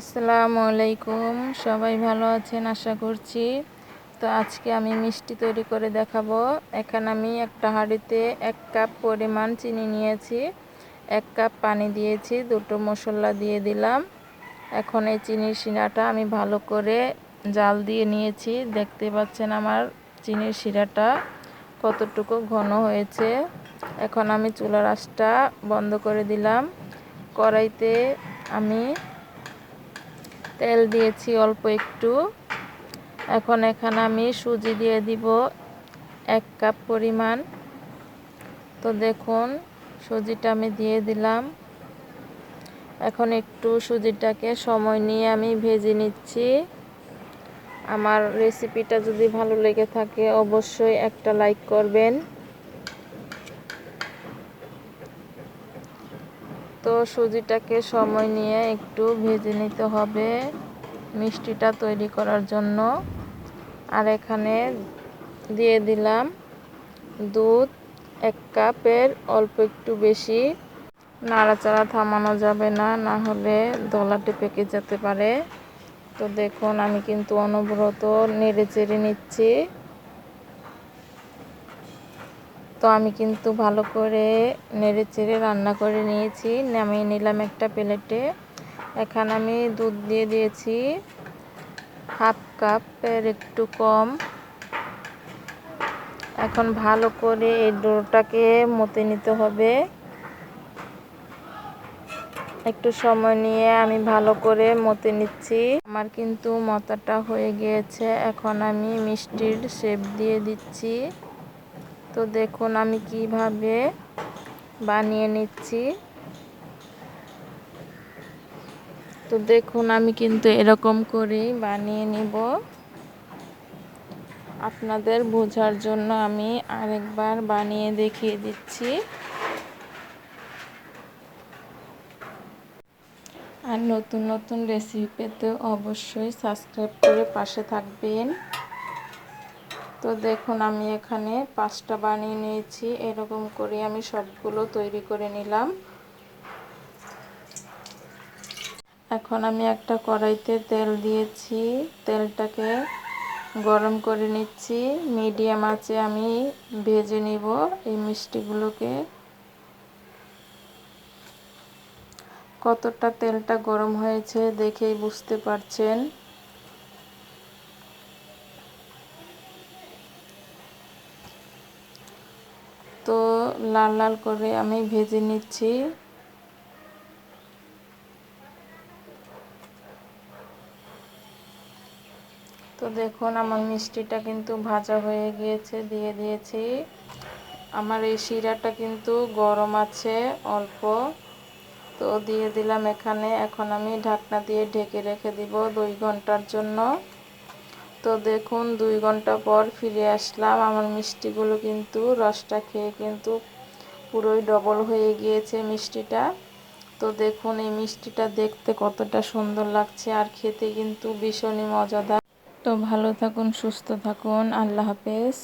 আসসালামু আলাইকুম, সবাই ভালো আছেন? আশা করছি। তো আজকে আমি মিষ্টি তৈরি করে দেখাবো। এখানে আমি একটা হাঁড়িতে এক কাপ পরিমাণ চিনি নিয়েছি, এক কাপ পানি দিয়েছি, দুটো মশলা দিয়ে দিলাম। এখন এই চিনির শিরাটা আমি ভালো করে জাল দিয়ে নিয়েছি। দেখতে পাচ্ছেন আমার চিনির শিরাটা কতটুকু ঘন হয়েছে। এখন আমি চুলার আঁচটা বন্ধ করে দিলাম। কড়াইতে আমি তেল দিয়েছি অল্প একটু। এখন এখানে আমি সুজি দিয়ে দিব এক কাপ পরিমাণ। তো দেখুন, সুজিটা আমি দিয়ে দিলাম। এখন একটু সুজিটাকে সময় নিয়ে আমি ভেজে নিচ্ছি। আমার রেসিপিটা যদি ভালো লেগে থাকে, অবশ্যই একটা লাইক করবেন। তো সুজিটাকে সময় নিয়ে একটু ভেজে নিতে হবে মিষ্টিটা তৈরি করার জন্য। আর এখানে দিয়ে দিলাম দুধ, এক কাপের, অল্প একটু বেশি। নাড়াচাড়া থামানো যাবে না না হলে দলাটে পেকে যেতে পারে। তো দেখুন, আমি কিন্তু অনবরত নেড়ে চেড়ে নিচ্ছি। তো আমি কিন্তু ভালো করে নেড়ে চেড়ে রান্না করে নিয়েছি। নামিয়ে নিলাম একটা প্লেটে। এখানে আমি দুধ দিয়ে দিয়েছি হাফ কাপের একটু কম। এখন ভালো করে এই ডোটাকে মতে নিতে হবে। একটু সময় নিয়ে আমি ভালো করে মতে নিচ্ছি। আমার কিন্তু মতাটা হয়ে গিয়েছে। এখন আমি মিষ্টির শেপ দিয়ে দিচ্ছি। তো দেখুন আমি কীভাবে বানিয়ে নিচ্ছি। তো দেখুন আমি কিন্তু এরকম করেই বানিয়ে নিব। আপনাদের বোঝার জন্য আমি আরেকবার বানিয়ে দেখিয়ে দিচ্ছি। আর নতুন নতুন রেসিপি পেতে অবশ্যই সাবস্ক্রাইব করে পাশে থাকবেন। তো দেখুন, আমি এখানে পাঁচটা বানিয়ে নিয়েছি। এরকম করে আমি সবগুলো তৈরি করে নিলাম। এখন আমি একটা কড়াইতে তেল দিয়েছি। তেলটাকে গরম করে নিচ্ছি। মিডিয়াম আঁচে আমি ভেজে নিব এই মিষ্টিগুলোকে। কতটা তেলটা গরম হয়েছে দেখেই বুঝতে পারছেন। তো লাল লাল করে আমি ভেজে নিচ্ছি। তো দেখুন আমার মিষ্টিটা কিন্তু ভাজা হয়ে গিয়েছে, দিয়ে দিয়েছি। আমার এই শিরাটা কিন্তু গরম আছে, অল্প। তো দিয়ে দিলাম এখানে। এখন আমি ঢাকনা দিয়ে ঢেকে রেখে দিব দুই ঘণ্টার জন্য। তো দেখুন, দুই ঘণ্টা পর ফিরে আসলাম। আমার মিষ্টিগুলো কিন্তু রসটা খেয়ে কিন্তু পুরোই ডবল হয়ে গিয়েছে মিষ্টিটা। তো দেখুন, এই মিষ্টিটা দেখতে কতটা সুন্দর লাগছে আর খেতে কিন্তু ভীষণই মজাদার। তো ভালো থাকুন, সুস্থ থাকুন। আল্লাহ হাফেজ।